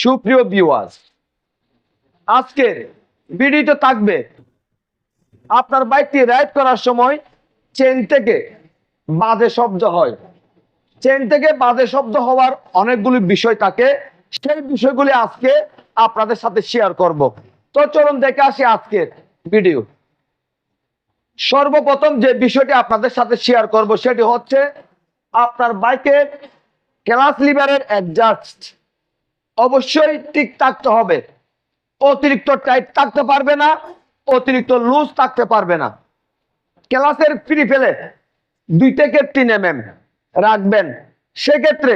সুপ্রিয় ভিউয়ার্স আজকের ভিডিওতে থাকবে আপনার বাইকটি রাইড করার সময় চেন থেকে বাজে শব্দ হয়। চেন থেকে বাজে শব্দ হওয়ার অনেকগুলি বিষয় থাকে। সেই বিষয়গুলি আজকে আপনাদের সাথে শেয়ার করব। তো চলুন দেখে আসি আজকের ভিডিও সর্বপ্রথম যে বিষয়টি আপনাদের সাথে শেয়ার করব, সেটি হচ্ছে আপনার বাইকের ক্লাস লিভারের অ্যাডজাস্ট অবশ্যই ঠিক থাকতে হবে। অতিরিক্ত টাইট থাকতে পারবে না, অতিরিক্ত লুজ থাকতে পারবে না। ক্লাসের ফ্রি ফেলে দুই থেকে তিন এম এম রাখবেন। সেক্ষেত্রে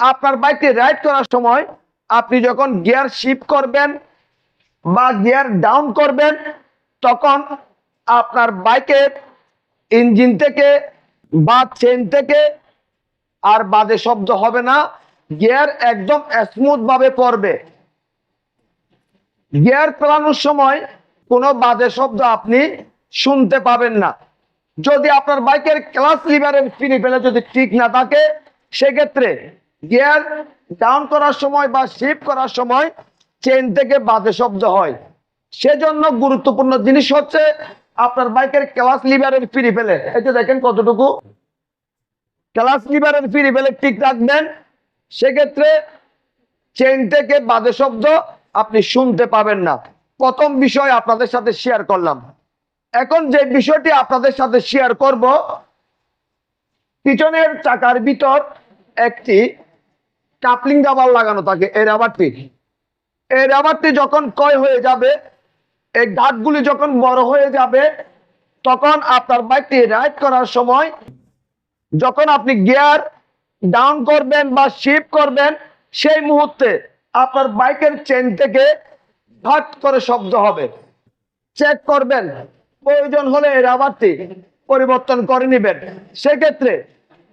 আপনার বাইকটি রাইড করার সময় আপনি যখন গিয়ার শিফট করবেন বা গিয়ার ডাউন করবেন, তখন আপনার বাইকের ইঞ্জিন থেকে বা চেন থেকে আর বাজে শব্দ হবে না। গিয়ার একদম স্মুথ ভাবে পড়বে। গিয়ার চালানোর সময় কোনো বাজে শব্দ আপনি শুনতে পাবেন না। যদি আপনার বাইকের ক্লাস লিভারের ফিনি ফেলে যদি ঠিক না থাকে, সেক্ষেত্রে গিয়ার ডাউন করার সময় বা শিফট করার সময় চেন থেকে বাজে শব্দ হয়। সেজন্য গুরুত্বপূর্ণ জিনিস হচ্ছে আপনার বাইকের ক্লাস লিভারের ফিরি ফেলে এই যে দেখেন কতটুকু। ক্লাস লিভারের ফিরি ফেলে ঠিক রাখবেন। সেক্ষেত্রে চেন থেকে বাদে শব্দ আপনি শুনতে পাবেন না। প্রথম বিষয় আপনাদের সাথে শেয়ার করলাম। এখন যে বিষয়টি আপনাদের সাথে শেয়ার করব, পিছনের চাকার ভিতর একটি কাপলিং রাবার লাগানো থাকে, এই রাবারটি। এই রাবারটি যখন ক্ষয় হয়ে যাবে, এই গাঁটগুলি যখন বড় হয়ে যাবে, তখন আপনার বাইকটি রাইড করার সময় যখন আপনি গিয়ার ডাউন করবেন বা শিফট করবেন, সেই মুহূর্তে আপনার বাইকের চেন থেকে ঘট করে শব্দ হবে। চেক করবেন, প্রয়োজন হলে রাবারটি পরিবর্তন করে নেবেন। সেক্ষেত্রে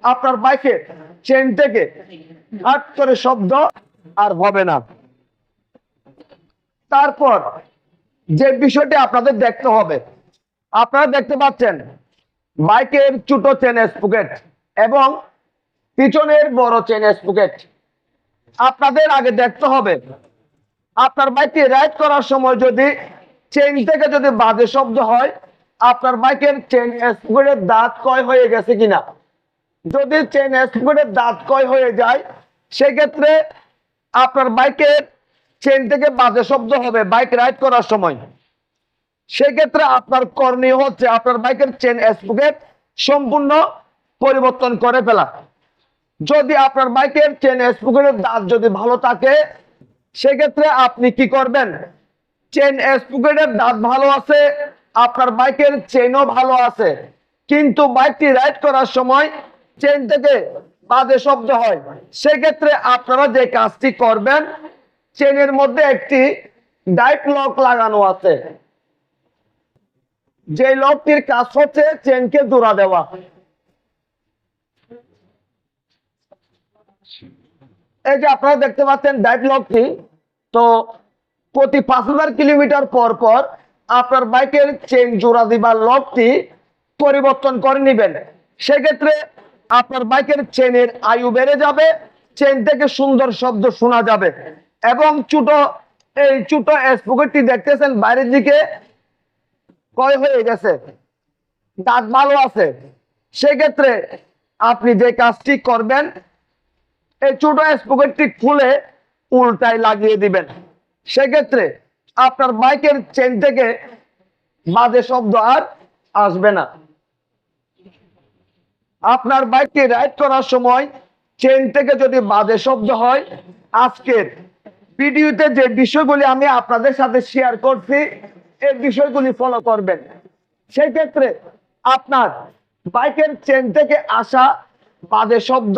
আপনার বাইকের চেন থেকে ঘাট করে শব্দ আর হবে না। তারপর যে বিষয়টি আপনাদের দেখতে হবে, আপনারা দেখতে পাচ্ছেন বাইকের ছোট চেন স্পুকেট এবং পিছনের বড় চেন স্পুকেট আপনাদের আগে দেখতে হবে, আপনার বাইকটি রাইড করার সময় যদি চেন থেকে যদি বাজে শব্দ হয়, আপনার বাইকের চেন স্পুকেটের দাঁত কয় হয়ে গেছে কিনা? যদি চেন স্পুকেটের দাঁত কয় হয়ে যায়, সেক্ষেত্রে আপনার বাইকের চেন থেকে বাজে শব্দ হবে বাইক রাইড করার সময়। সেক্ষেত্রে আপনার করণীয় হচ্ছে আপনার বাইকের চেন স্পুকেট সম্পূর্ণ পরিবর্তন করে ফেলা। যদি আপনার বাইকের চেন স্পুকেটের দাঁত যদি ভালো থাকে, সেক্ষেত্রে আপনি কি করবেন? চেন স্পুকেটের দাঁত ভালো আছে, আপনার বাইকের চেনও ভালো আছে। কিন্তু বাইকটি রাইড করার সময় চেন থেকে বাজে শব্দ হয়। সেক্ষেত্রে আপনারা যে কাজটি করবেন চেনের মধ্যে একটি ডাইট লক লাগানো আছে। যে লকটির কাজ হচ্ছে চেনকে জোড়া দেওয়া। এই যে আপনারা দেখতে পাচ্ছেন ডাইট লকটি তো প্রতি পাঁচ হাজার কিলোমিটার পর পর আপনার বাইকের চেন জোড়া দিবার লকটি পরিবর্তন করে নেবেন। সেক্ষেত্রে আপনার বাইকের চেনের আয়ু বেড়ে যাবে চেন থেকে সুন্দর শব্দ শোনা যাবে এবং ছোট, এই ছোট স্পকেটটি দেখতেছেন বাইরের দিকে কয় হয়ে গেছে, দাঁত ভালো আছে। সেক্ষেত্রে আপনি যে কাজটি করবেন এই ছোট স্পকেটটি খুলে উল্টায় লাগিয়ে দিবেন। সেক্ষেত্রে আপনার বাইকের চেন থেকে বাজে শব্দ আর আসবে না। আপনার বাইকটি রাইড করার সময় চেন থেকে যদি বাজে শব্দ হয়, আজকের ভিডিওতে যে বিষয়গুলি আমি আপনাদের সাথে শেয়ার করছি এই বিষয়গুলি ফলো করবেন। সেই ক্ষেত্রে আপনার বাইকের চেন থেকে আসা বাজে শব্দ